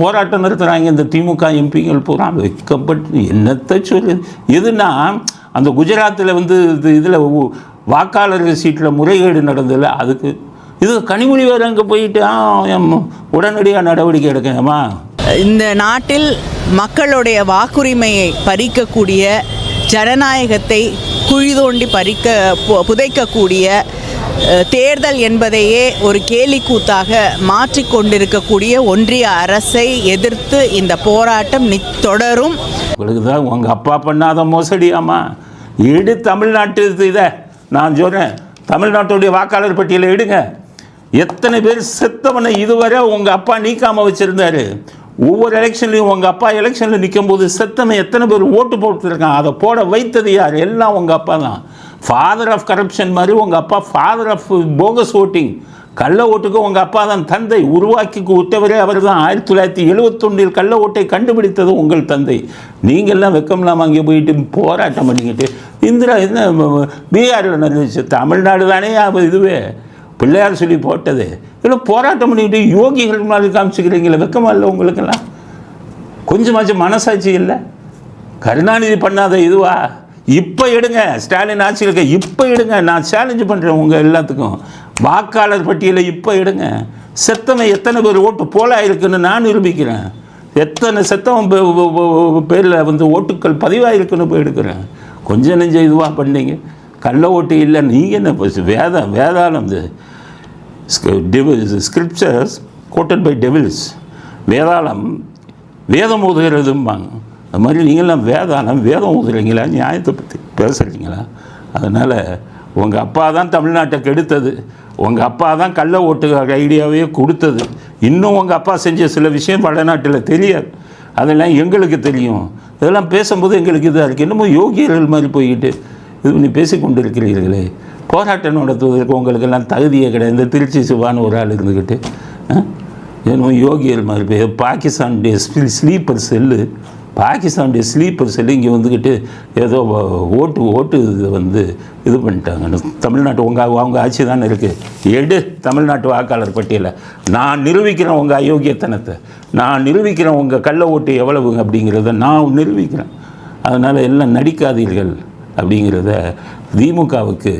போராட்டம் நடத்துகிறாங்க இந்த திமுக எம்பிகள் பூரா வைக்கப்பட்டு என்னத்தை சொல்லு? எதுனா அந்த குஜராத்தில் வந்து இது இதில் வாக்காளர் சீட்டில் முறைகேடு நடந்ததில்ல அதுக்கு இது கனிமொழி வேறு அங்கே போயிட்டு உடனடியாக நடவடிக்கை எடுக்கணுமா? இந்த நாட்டில் மக்களுடைய வாக்குரிமையை பறிக்கக்கூடிய ஜனநாயகத்தை குழி தோண்டி பறிக்க பு- புதைக்கக்கூடிய தேர்தல் என்பதையே ஒரு கேலிக்கூத்தாக மாற்றிக்கொண்டிருக்கக்கூடிய ஒன்றிய அரசை எதிர்த்து இந்த போராட்டம் தொடரும். உங்களுக்கு தான் உங்கள் அப்பா பண்ணாத மோசடியாமா எடு தமிழ்நாட்டு இது இதை நான் சொல்கிறேன் தமிழ்நாட்டுடைய வாக்காளர் பட்டியலை எடுங்க எத்தனை பேர் செத்தவனை இதுவரை உங்கள் அப்பா நீக்காமல் வச்சுருந்தாரு? ஒவ்வொரு எலெக்ஷன்லையும் உங்கள் அப்பா எலெக்ஷனில் நிற்கும் போது செத்தவன் எத்தனை பேர் ஓட்டு போட்டுருக்கான்? அதை போட வைத்தது யார்? எல்லாம் உங்கள் அப்பா தான் ஃபாதர் ஆஃப் கரப்ஷன் மாதிரி உங்கள் அப்பா ஃபாதர் ஆஃப் போகஸ் ஓட்டிங் கள்ள ஓட்டுக்கு உங்கள் அப்பா தான் தந்தை. உருவாக்கி விட்டவரே அவர் தான். ஆயிரத்தி தொள்ளாயிரத்தி எழுபத்தொன்னில் கள்ள ஓட்டை கண்டுபிடித்தது உங்கள் தந்தை. நீங்கள்லாம் வெக்கம்லாம் இல்லாமல் அங்கே போயிட்டு போராட்டம் பண்ணிக்கிட்டு இந்திரா என்ன பீகாரில் நடந்துச்சு. தமிழ்நாடு தானே இதுவே. பிள்ளையார் சொல்லி போட்டது. இல்லை போராட்டம் பண்ணிக்கிட்டு யோகிகள் மாதிரி காமிச்சுக்கிறீங்களே வெக்கமாக இல்லை உங்களுக்கெல்லாம்? கொஞ்சமாச்சும் மனசாட்சி இல்லை? கருணாநிதி பண்ணாத இதுவா? இப்போ எடுங்க. ஸ்டாலின் ஆட்சியில் இருக்க இப்போ எடுங்க. நான் சேலஞ்சு பண்ணுறேன் உங்கள் எல்லாத்துக்கும். வாக்காளர் பட்டியலை இப்போ எடுங்க. செத்தவன் எத்தனை பேர் ஓட்டு போலாயிருக்குன்னு நான் நிரூபிக்கிறேன். எத்தனை செத்தவன் பேரில் வந்து ஓட்டுக்கள் பதிவாயிருக்குன்னு போய் எடுக்கிறேன். கொஞ்சம் நெஞ்சம் இதுவாக பண்ணீங்க. கள்ள ஓட்டு இல்லை நீங்கள் என்ன வேதம் வேதாளம் ஸ்கிரிப்சர்ஸ் கோட்டட் பை டெவில்ஸ் வேதாளம் வேதம் ஓதுகிறதும்பாங்க அது மாதிரி நீங்களாம் வேதானம் வேதம் ஊதுறீங்களா நியாயத்தை பற்றி பேசுகிறீங்களா அதனால் உங்கள் அப்பா தான் தமிழ்நாட்டை கெடுத்தது. உங்கள் அப்பா தான் கள்ள ஓட்டு ஐடியாவே கொடுத்தது. இன்னும் உங்கள் அப்பா செஞ்ச சில விஷயம் வடநாட்டில் தெரியாது. அதெல்லாம் எங்களுக்கு தெரியும். இதெல்லாம் பேசும்போது எங்களுக்கு இதாக இருக்குது என்னமோ யோகியர்கள் மாதிரி போய்கிட்டு இது பண்ணி பேசி கொண்டு இருக்கிறீர்களே போராட்டம் நடத்துவதற்கு உங்களுக்கெல்லாம் தகுதியே கிடையாது. இந்த திருச்சி சிவான்னு ஒரு ஆள் இருந்துக்கிட்டு என்னமோ யோகியர் மாதிரி போய் பாகிஸ்தானுடைய ஸ்லீப்பர் செல்லு. பாகிஸ்தானுடைய ஸ்லீப்பர் செல்லு இங்கே வந்துக்கிட்டு ஏதோ ஓட்டு ஓட்டு இது வந்து இது பண்ணிட்டாங்கன்னு தமிழ்நாட்டு உங்கள் அவங்க ஆட்சி தானே இருக்குது எடு தமிழ்நாட்டு வாக்காளர் பட்டியலை. நான் நிரூபிக்கிறேன் உங்கள் அயோக்கியத்தனத்தை. நான் நிரூபிக்கிறேன் உங்கள் கள்ள ஓட்டு எவ்வளவு அப்படிங்கிறத நான் நிரூபிக்கிறேன். அதனால் எல்லாம் நடிக்காதீர்கள் அப்படிங்கிறத திமுகவுக்கு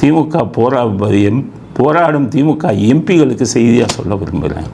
திமுக போரா எம் போராடும் திமுக எம்பிகளுக்கு செய்தியாக சொல்ல விரும்புகிறேன்.